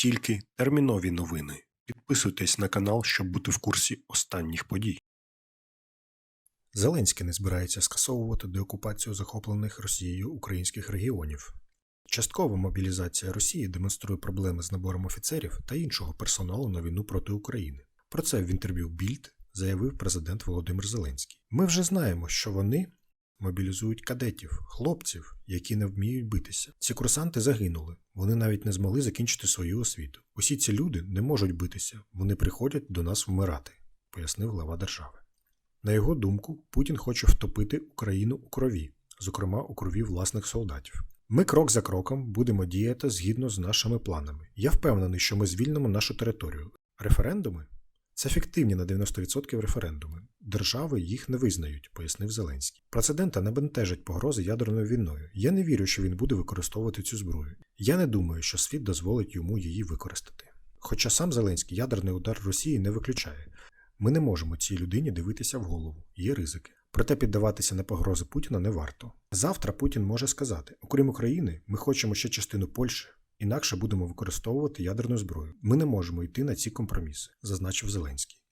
Тільки термінові новини. Підписуйтесь на канал, щоб бути в курсі останніх подій. Зеленський не збирається скасовувати деокупацію захоплених Росією українських регіонів. Часткова мобілізація Росії демонструє проблеми з набором офіцерів та іншого персоналу на війну проти України. Про це в інтерв'ю Більд заявив президент Володимир Зеленський. Ми вже знаємо, що вони мобілізують кадетів, хлопців, які не вміють битися. Ці курсанти загинули. Вони навіть не змогли закінчити свою освіту. Усі ці люди не можуть битися. Вони приходять до нас вмирати, пояснив глава держави. На його думку, Путін хоче втопити Україну у крові, зокрема у крові власних солдатів. Ми крок за кроком будемо діяти згідно з нашими планами. Я впевнений, що ми звільнимо нашу територію. Референдуми це фіктивні на 90% референдуми. Держави їх не визнають, пояснив Зеленський. Президента не бентежить погрози ядерною війною. Я не вірю, що він буде використовувати цю зброю. Я не думаю, що світ дозволить йому її використати. Хоча сам Зеленський ядерний удар Росії не виключає. Ми не можемо цій людині дивитися в голову, є ризики. Проте піддаватися на погрози Путіна не варто. Завтра Путін може сказати: окрім України, ми хочемо ще частину Польщі, інакше будемо використовувати ядерну зброю. Ми не можемо йти на ці компроміси, зазначив Зеленський.